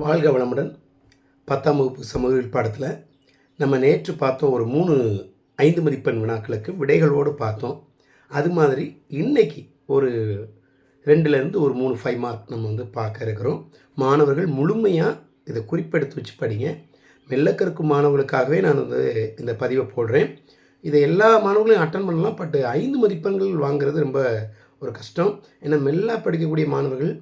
வாழ்க வளமுடன் பத்தாம் வகுப்பு சமூகவியல் பாடத்தில் நம்ம நேற்று பார்த்தோம் ஒரு மூணு ஐந்து மதிப்பெண் வினாக்களுக்கு விடைகளோடு பார்த்தோம். அது மாதிரி இன்னைக்கு ஒரு ரெண்டுலேருந்து ஒரு மூணு ஃபைவ் மார்க் நம்ம வந்து பார்க்க இருக்கிறோம். மாணவர்கள் முழுமையாக இதை குறிப்பெடுத்து வச்சு படிங்க. மெல்லக்கருக்கும் மாணவர்களுக்காகவே நான் வந்து இந்த பதிவை போடுறேன். இதை எல்லா மாணவர்களையும் அட்டன் பண்ணலாம். பட் ஐந்து மதிப்பெண்கள் வாங்குறது ரொம்ப ஒரு கஷ்டம். ஏன்னா மெல்லாக படிக்கக்கூடிய மாணவர்கள்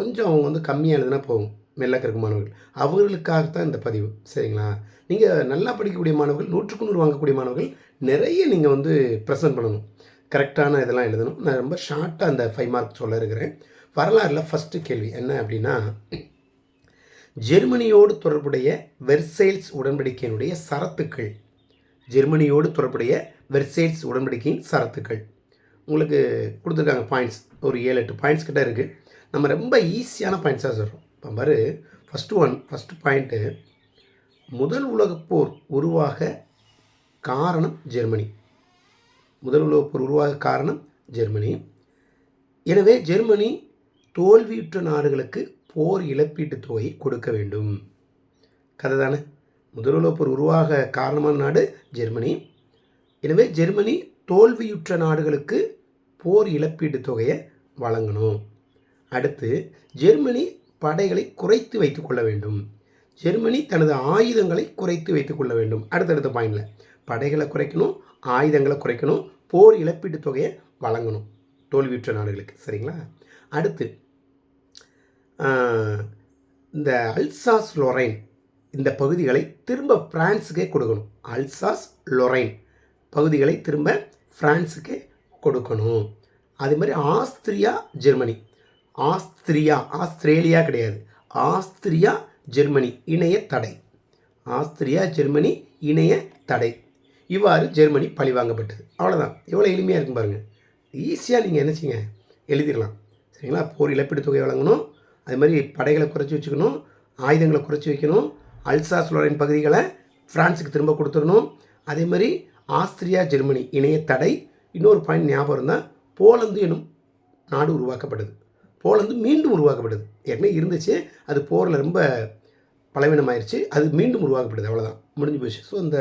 கொஞ்சம் அவங்க வந்து கம்மியாக எழுதுனா போகும் மெல்ல மாணவர்கள் அவர்களுக்காகத்தான் இந்த பதிவு. சரிங்களா? நீங்கள் நல்லா படிக்கக்கூடிய மாணவர்கள் நூற்றுக்கு நூறு வாங்கக்கூடிய மாணவர்கள் நிறைய நீங்கள் வந்து ப்ரெசென்ட் பண்ணணும். கரெக்டான இதெல்லாம் எழுதணும். நான் ரொம்ப ஷார்ட்டாக அந்த ஃபைவ் மார்க் சொல்ல இருக்கிறேன். வரலாறில் ஃபஸ்ட்டு கேள்வி என்ன அப்படின்னா ஜெர்மனியோடு தொடர்புடைய வெர்சைல்ஸ் உடன்படிக்கையினுடைய சரத்துக்கள். ஜெர்மனியோடு தொடர்புடைய வெர்சைல்ஸ் உடன்படிக்கையின் சரத்துக்கள். உங்களுக்கு கொடுத்துருக்காங்க பாயிண்ட்ஸ் ஒரு ஏழு எட்டு பாயிண்ட்ஸ் கிட்டே இருக்குது நம்ம ரொம்ப ஈஸியான பாயிண்ட்ஸாக சொல்கிறோம் பாரு ஃபஸ்ட்டு ஒன் ஃபஸ்ட்டு பாயிண்ட்டு முதல் உலகப்போர் உருவாக காரணம் ஜெர்மனி. முதல் உலகப்போர் உருவாக காரணம் ஜெர்மனி. எனவே ஜெர்மனி தோல்வியுற்ற நாடுகளுக்கு போர் இழப்பீட்டுத் தொகை கொடுக்க வேண்டும். கதை தானே? முதல் உலகப்போர் உருவாக காரணமான நாடு ஜெர்மனி. எனவே ஜெர்மனி தோல்வியுற்ற நாடுகளுக்கு போர் இழப்பீட்டுத் தொகையை வழங்கணும். அடுத்து ஜெர்மனி படைகளை குறைத்து வைத்துக் கொள்ள வேண்டும். ஜெர்மனி தனது ஆயுதங்களை குறைத்து வைத்துக் கொள்ள வேண்டும். அடுத்தடுத்த பாயிண்டில் படைகளை குறைக்கணும் ஆயுதங்களை குறைக்கணும் போர் இழப்பீட்டுத் தொகையை வழங்கணும். தோல்வியுற்ற நாடுகளுக்கு சரிங்களா? அடுத்து இந்த அல்சாஸ் லொரைன் இந்த பகுதிகளை திரும்ப ஃப்ரான்ஸுக்கே கொடுக்கணும். அல்சாஸ் லொரைன் பகுதிகளை திரும்ப ஃப்ரான்ஸுக்கே கொடுக்கணும். அதே மாதிரி ஆஸ்திரியா ஜெர்மனி ஆஸ்திரியா ஆஸ்திரேலியா கிடையாது. ஆஸ்திரியா ஜெர்மனி இணைய தடை. ஆஸ்திரியா ஜெர்மனி இணைய தடை. இவ்வாறு ஜெர்மனி பழிவாங்கப்பட்டது அவ்வளோதான் எவ்வளோ எளிமையாக இருக்கும் பாருங்கள் ஈஸியாக நீங்கள் என்ன செய்யுங்க? எழுதிடலாம். சரிங்களா? போர் இழப்பீடு தொகை வழங்கணும். அது மாதிரி படைகளை குறைச்சி வச்சுக்கணும். ஆயுதங்களை குறைச்சி வைக்கணும். அல்சா சுலரின் பகுதிகளை பிரான்ஸுக்கு திரும்ப கொடுத்துடணும். அதே மாதிரி ஆஸ்திரியா ஜெர்மனி இணைய தடை. இன்னொரு பாயிண்ட் ஞாபகம் இருந்தால் போலந்து எனும் நாடு உருவாக்கப்பட்டது. போலந்து மீண்டும் உருவாக்கப்பட்டது ஏற்கனவே இருந்துச்சு? அது போரில் ரொம்ப பலவீனமாயிருச்சு. அது மீண்டும் உருவாக்கப்பட்டது அவ்வளோதான் முடிஞ்சு போச்சு. ஸோ இந்த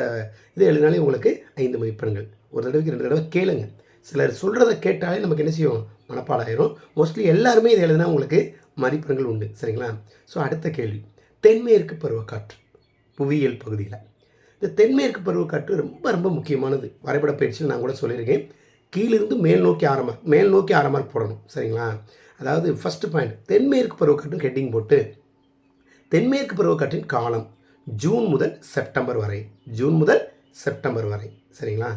இதை எழுதினாலே உங்களுக்கு ஐந்து மதிப்பெண்கள். ஒரு தடவைக்கு ரெண்டு தடவை கேளுங்க. சிலர் சொல்கிறத கேட்டாலே நமக்கு என்ன செய்யும்? மனப்பாடாயிரும். மோஸ்ட்லி எல்லாருமே இதை எழுதினா உங்களுக்கு மதிப்பெண்கள் உண்டு. சரிங்களா? ஸோ அடுத்த கேள்வி. தென்மேற்கு பருவக்காற்று புவியியல் பகுதியில். இந்த தென்மேற்கு பருவக்காற்று ரொம்ப ரொம்ப முக்கியமானது. வரைபட பயிற்சியில் நான் கூட சொல்லியிருக்கேன். கீழிருந்து மேல் நோக்கி ஆரம்ப மேல் நோக்கி ஆரம்பம் போடணும். சரிங்களா? அதாவது ஃபஸ்ட்டு பாயிண்ட் தென்மேற்கு பருவக்காற்றுன்னு ஹெட்டிங் போட்டு தென்மேற்கு பருவக்காற்றின் காலம் ஜூன் முதல் செப்டம்பர் வரை ஜூன் முதல் செப்டம்பர் வரை சரிங்களா?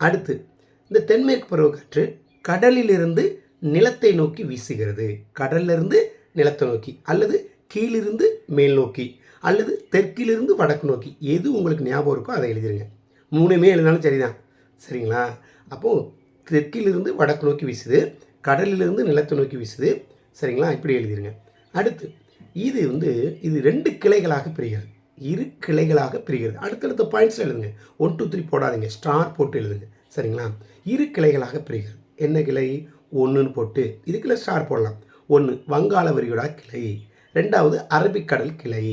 அடுத்து இந்த தென்மேற்கு பருவக்காற்று கடலிலிருந்து நிலத்தை நோக்கி வீசுகிறது. கடலிலிருந்து நிலத்தை நோக்கி அல்லது கீழிருந்து மேல் நோக்கி அல்லது தெற்கிலிருந்து வடக்கு நோக்கி எது உங்களுக்கு ஞாபகம் இருக்கோ அதை எழுதிருங்க. மூணுமே எழுதினாலும் சரிதான். சரிங்களா? அப்போது தெற்கிலிருந்து வடக்கு நோக்கி வீசுது கடலிலிருந்து நிலத்தை நோக்கி வீசுது. சரிங்களா? இப்படி எழுதிருங்க. அடுத்து இது வந்து இது ரெண்டு கிளைகளாக பிரிகிறது. இரு கிளைகளாக பிரிகிறது. அடுத்தடுத்த பாயிண்ட்ஸ் எழுதுங்க. ஒன் டூ த்ரீ போடாதீங்க. ஸ்டார் போட்டு எழுதுங்க. சரிங்களா? இரு கிளைகளாக பிரிகிறது. என்ன கிளை? ஒன்றுன்னு போட்டு. இதுக்குள்ள ஸ்டார் போடலாம். ஒன்று வங்காள விரிகுடா கிளை. ரெண்டாவது அரபிக்கடல் கிளை.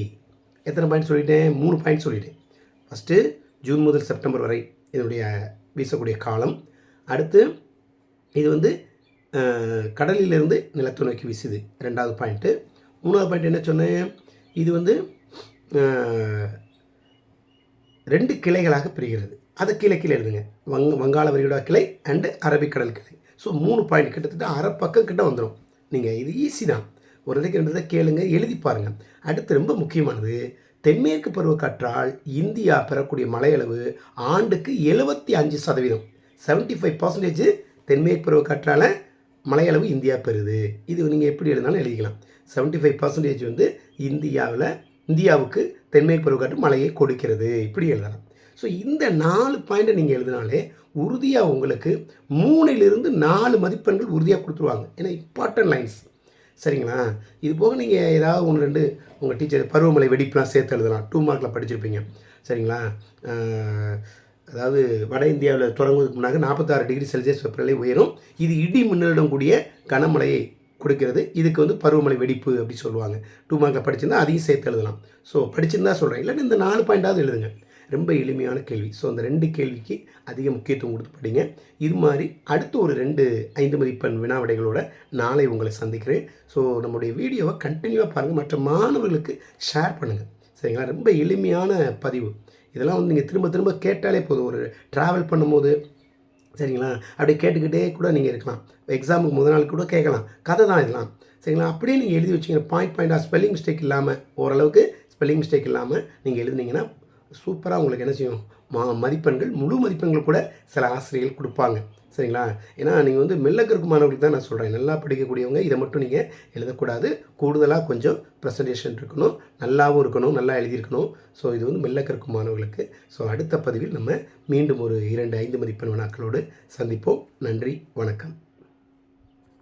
எத்தனை பாயிண்ட் சொல்லிட்டேன்? மூணு பாயிண்ட் சொல்லிட்டேன். ஃபஸ்ட்டு ஜூன் முதல் செப்டம்பர் வரை இதனுடைய வீசக்கூடிய காலம். அடுத்து இது வந்து கடலிலிருந்து நிலத்தை நோக்கி வீசுது. ரெண்டாவது பாயிண்ட்டு மூணாவது பாயிண்ட் என்ன சொன்னேன்? இது வந்து ரெண்டு கிளைகளாக பிரிகிறது. அதை கீழே கீழே எழுதுங்க. வங் வங்காள விரிகுடா கிளை அண்டு அரபிக்கடல் கிளை. ஸோ மூணு பாயிண்ட் கிட்டத்தட்ட அரை பக்கம் கிட்ட வந்துடும் நீங்கள் இது ஈஸி தான். ஒரு இதுக்கு ரெண்டு இதை கேளுங்க எழுதி பாருங்கள் அடுத்து ரொம்ப முக்கியமானது தென்மேற்கு பருவக்காற்றால் இந்தியா பெறக்கூடிய மழையளவு ஆண்டுக்கு எழுபத்தி அஞ்சு சதவீதம். செவன்ட்டி ஃபைவ் பர்சன்டேஜ் தென்மேற்கு பருவக்காற்றால் மலையளவு இந்தியா பெறுது. இது நீங்கள் எப்படி எழுதினாலும் எழுதிக்கலாம். செவன்ட்டி ஃபைவ் பர்சன்டேஜ் வந்து இந்தியாவில் இந்தியாவுக்கு தென்மேற்கு பருவக்காற்று மழையை கொடுக்கிறது. இப்படி எழுதலாம். ஸோ இந்த நாலு பாயிண்ட்டை நீங்கள் எழுதினாலே உறுதியாக உங்களுக்கு மூணிலிருந்து நாலு மதிப்பெண்கள் உறுதியாக கொடுத்துருவாங்க. ஏன்னா இம்பார்ட்டன்ட் லைன்ஸ் சரிங்களா? இது போக நீங்கள் ஏதாவது ஒன்று ரெண்டு உங்கள் டீச்சர் பருவமழை வெடிப்புலாம் சேர்த்து எழுதலாம். டூ மார்க்கில் படிச்சிருப்பீங்க. சரிங்களா? அதாவது வட இந்தியாவில் தொடங்குவதற்கு முன்னாக நாற்பத்தாறு டிகிரி செல்சியஸ் வெப்பநிலை உயரும். இது இடி மின்னலுடன் கூடிய கனமழையை கொடுக்கிறது. இதுக்கு வந்து பருவமழை வெடிப்பு அப்படி சொல்லுவாங்க. டூ மார்க்கில் படிச்சிருந்தா அதையும் சேர்த்து எழுதலாம். ஸோ படிச்சிருந்தா சொல்கிறேன் இல்லைன்னா இந்த நாலு பாயிண்டாவது எழுதுங்க. ரொம்ப எளிமையான கேள்வி. ஸோ அந்த ரெண்டு கேள்விக்கு அதிக முக்கியத்துவம் கொடுத்து படிங்க. இது மாதிரி அடுத்து ஒரு ரெண்டு ஐந்து மதிப்பெண் வினாவிடைகளோட நாளை உங்களை சந்திக்கிறேன். ஸோ நம்முடைய வீடியோவை கண்டினியூவாக பாருங்கள் மற்ற மாணவர்களுக்கு ஷேர் பண்ணுங்கள் சரிங்களா? ரொம்ப எளிமையான பதிவு. இதெல்லாம் வந்து நீங்கள் திரும்ப திரும்ப கேட்டாலே போதும். ஒரு ட்ராவல் பண்ணும்போது சரிங்களா? அப்படி கேட்டுக்கிட்டே கூட நீங்கள் இருக்கலாம். எக்ஸாமுக்கு முதல் நாள் கூட கேட்கலாம். கதை தான் இதெல்லாம். சரிங்களா? அப்படியே நீங்கள் எழுதி வச்சிங்க. பாயிண்ட் பாயிண்டாக ஸ்பெல்லிங் மிஸ்டேக் இல்லாமல் ஓரளவுக்கு ஸ்பெல்லிங் மிஸ்டேக் இல்லாமல் நீங்கள் எழுதுனீங்கன்னா சூப்பராக உங்களுக்கு என்ன செய்யும்? மா மதிப்பெண்கள் முழு மதிப்பெண்கள் கூட சில ஆசிரியர்கள் கொடுப்பாங்க. சரிங்களா? ஏன்னா நீங்கள் வந்து மெல்லக்கருக்கு மாணவர்களுக்கு தான் நான் சொல்கிறேன் நல்லா படிக்கக்கூடியவங்க இதை மட்டும் நீங்கள் எழுதக்கூடாது. கூடுதலாக கொஞ்சம் ப்ரெசன்டேஷன் இருக்கணும். நல்லாவும் இருக்கணும். நல்லா எழுதியிருக்கணும். ஸோ இது வந்து மெல்லக்கருக்கு மாணவர்களுக்கு. ஸோ அடுத்த பதிவில் நம்ம மீண்டும் ஒரு இரண்டு ஐந்து மதிப்பெண் வினாக்களோடு சந்திப்போம். நன்றி. வணக்கம்.